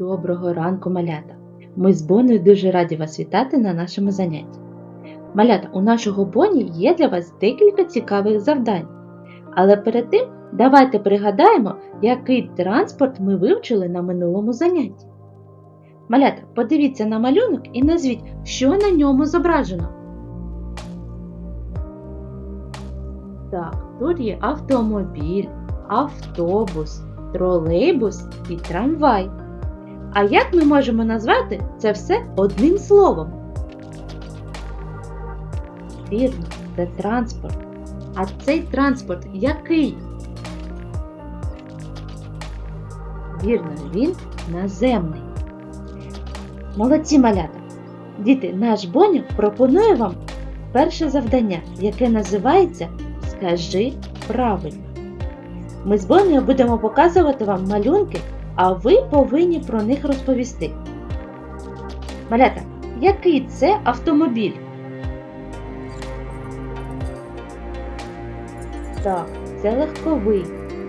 Доброго ранку, малята! Ми з Боною дуже раді вас вітати на нашому занятті. Малята, у нашого Боні є для вас декілька цікавих завдань. Але перед тим давайте пригадаємо, який транспорт ми вивчили на минулому занятті. Малята, подивіться на малюнок і назвіть, що на ньому зображено. Так, тут є автомобіль, автобус, тролейбус і трамвай. А як ми можемо назвати це все одним словом? Вірно, це транспорт. А цей транспорт який? Вірно, він наземний. Молодці малята! Діти, наш Боня пропонує вам перше завдання, яке називається Скажи правильно. Ми з Бонею будемо показувати вам малюнки, а ви повинні про них розповісти. Малята, який це автомобіль? Так, це легковий.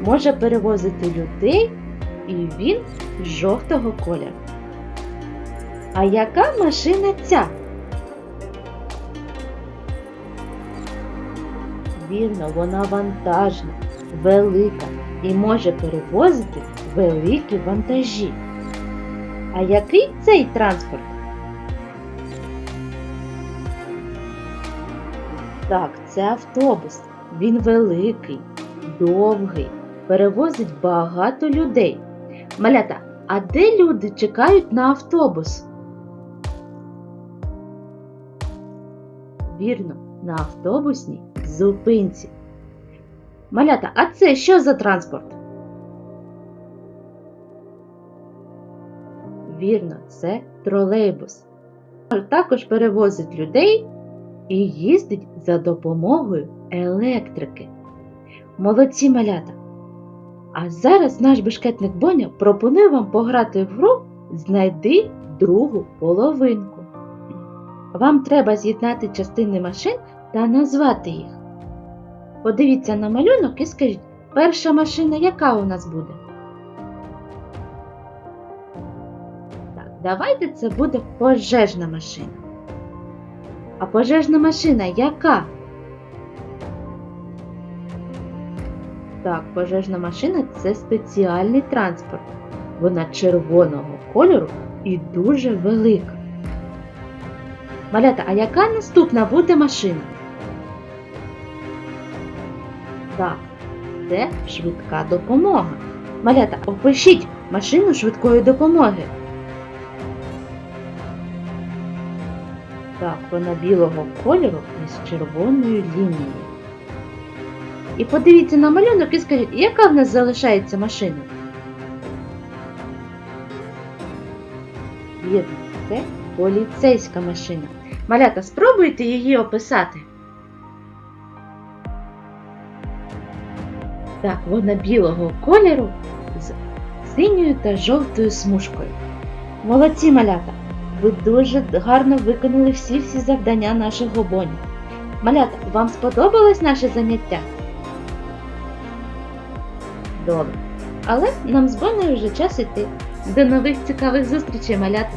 Може перевозити людей і він жовтого кольору. А яка машина ця? Вірно, вона вантажна, велика і може перевозити великі вантажі. А який цей транспорт? Так, це автобус. Він великий, довгий, перевозить багато людей. Малята, а де люди чекають на автобус? Вірно, на автобусній зупинці. Малята, а це що за транспорт? Вірно, це тролейбус. Також перевозить людей і їздить за допомогою електрики. Молодці малята! А зараз наш бешкетник Боня пропонує вам пограти в гру Знайди другу половинку. Вам треба з'єднати частини машин та назвати їх. Подивіться на малюнок і скажіть, перша машина яка у нас буде? Так, давайте це буде пожежна машина. А пожежна машина яка? Так, пожежна машина це спеціальний транспорт. Вона червоного кольору і дуже велика. Малята, а яка наступна буде машина? Так, це швидка допомога. Малята, опишіть машину швидкої допомоги. Так, вона білого кольору із червоною лінією. І подивіться на малюнок і скажіть, яка в нас залишається машина? Вірно, це поліцейська машина. Малята, спробуйте її описати. Так, вона білого кольору з синьою та жовтою смужкою. Молодці малята! Ви дуже гарно виконали всі-всі завдання нашого боні. Малята, вам сподобалось наше заняття? Добре. Але нам з Бонею вже час іти. До нових цікавих зустрічей, малята!